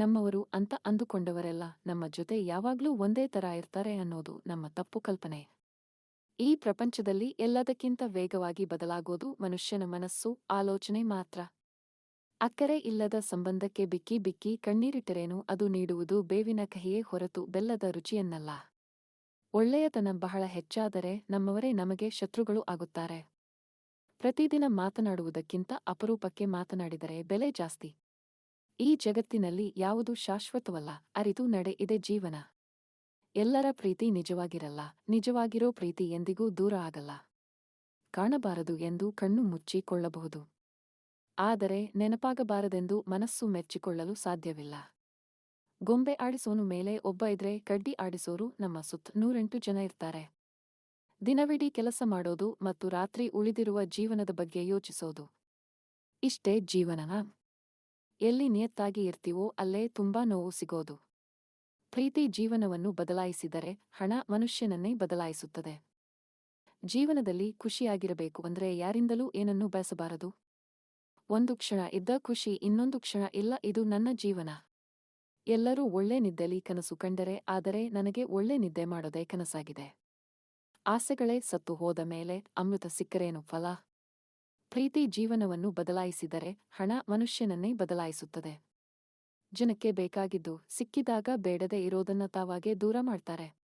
ನಮ್ಮವರು ಅಂತ ಅಂದುಕೊಂಡವರೆಲ್ಲ ನಮ್ಮ ಜೊತೆ ಯಾವಾಗ್ಲೂ ಒಂದೇ ತರ ಇರ್ತಾರೆ ಅನ್ನೋದು ನಮ್ಮ ತಪ್ಪು ಕಲ್ಪನೆ. ಈ ಪ್ರಪಂಚದಲ್ಲಿ ಎಲ್ಲದಕ್ಕಿಂತ ವೇಗವಾಗಿ ಬದಲಾಗೋದು ಮನುಷ್ಯನ ಮನಸ್ಸು, ಆಲೋಚನೆ ಮಾತ್ರ. ಅಕ್ಕರೆ ಇಲ್ಲದ ಸಂಬಂಧಕ್ಕೆ ಬಿಕ್ಕಿ ಬಿಕ್ಕಿ ಕಣ್ಣೀರಿಟ್ಟರೇನು ಅದು ನೀಡುವುದು ಬೇವಿನ ಕಹಿಯೇ ಹೊರತು ಬೆಲ್ಲದ ರುಚಿಯನ್ನಲ್ಲ. ಒಳ್ಳೆಯತನ ಬಹಳ ಹೆಚ್ಚಾದರೆ ನಮ್ಮವರೇ ನಮಗೆ ಶತ್ರುಗಳು ಆಗುತ್ತಾರೆ. ಪ್ರತಿದಿನ ಮಾತನಾಡುವುದಕ್ಕಿಂತ ಅಪರೂಪಕ್ಕೆ ಮಾತನಾಡಿದರೆ ಬೆಲೆ ಜಾಸ್ತಿ. ಈ ಜಗತ್ತಿನಲ್ಲಿ ಯಾವುದು ಶಾಶ್ವತವಲ್ಲ, ಅರಿತು ನಡೆ ಇದೆ ಜೀವನ. ಎಲ್ಲರ ಪ್ರೀತಿ ನಿಜವಾಗಿರಲ್ಲ, ನಿಜವಾಗಿರೋ ಪ್ರೀತಿ ಎಂದಿಗೂ ದೂರ ಆಗಲ್ಲ. ಕಾಣಬಾರದು ಎಂದು ಕಣ್ಣು ಮುಚ್ಚಿಕೊಳ್ಳಬಹುದು. ಆದರೆ ನೆನಪಾಗಬಾರದೆಂದು ಮನಸ್ಸು ಮೆಚ್ಚಿಕೊಳ್ಳಲು ಸಾಧ್ಯವಿಲ್ಲ. ಗೊಂಬೆ ಆಡಿಸೋನು ಮೇಲೆ ಒಬ್ಬ ಇದ್ರೆ ಕಡ್ಡಿ ಆಡಿಸೋರು ನಮ್ಮ ಸುತ್ತ ನೂರೆಂಟು ಜನ ಇರ್ತಾರೆ. ದಿನವಿಡೀ ಕೆಲಸ ಮಾಡೋದು ಮತ್ತು ರಾತ್ರಿ ಉಳಿದಿರುವ ಜೀವನದ ಬಗ್ಗೆ ಯೋಚಿಸೋದು. ಇಷ್ಟೇ ಜೀವನನ? ಎಲ್ಲಿ ನಿಯತ್ತಾಗಿ ಇರ್ತೀವೋ ಅಲ್ಲೇ ತುಂಬಾ ನೋವು ಸಿಗೋದು. ಪ್ರೀತಿ ಜೀವನವನ್ನು ಬದಲಾಯಿಸಿದರೆ ಹಣ ಮನುಷ್ಯನನ್ನೇ ಬದಲಾಯಿಸುತ್ತದೆ. ಜೀವನದಲ್ಲಿ ಖುಷಿಯಾಗಿರಬೇಕು ಅಂದ್ರೆ ಯಾರಿಂದಲೂ ಏನನ್ನೂ ಬಯಸಬಾರದು ಒಂದು ಕ್ಷಣ ಇದ್ದ ಖುಷಿ ಇನ್ನೊಂದು ಕ್ಷಣ ಇಲ್ಲ, ಇದು ನನ್ನ ಜೀವನ. ಎಲ್ಲರೂ ಒಳ್ಳೆ ನಿದ್ದೆಲಿ ಕನಸು ಕಂಡರೆ, ಆದರೆ ನನಗೆ ಒಳ್ಳೆ ನಿದ್ದೆ ಮಾಡೋದೇ ಕನಸಾಗಿದೆ. ಆಸೆಗಳೇ ಸತ್ತು ಹೋದ ಮೇಲೆ ಅಮೃತ ಸಿಕ್ಕರೇನು ಫಲ? ಪ್ರೀತಿ ಜೀವನವನ್ನು ಬದಲಾಯಿಸಿದರೆ ಹಣ ಮನುಷ್ಯನನ್ನೇ ಬದಲಾಯಿಸುತ್ತದೆ. ಜನಕ್ಕೆ ಬೇಕಾಗಿದ್ದು ಸಿಕ್ಕಿದಾಗ ಬೇಡದೆ ಇರೋದನ್ನ ತಾವಾಗೆ ದೂರ ಮಾಡ್ತಾರೆ.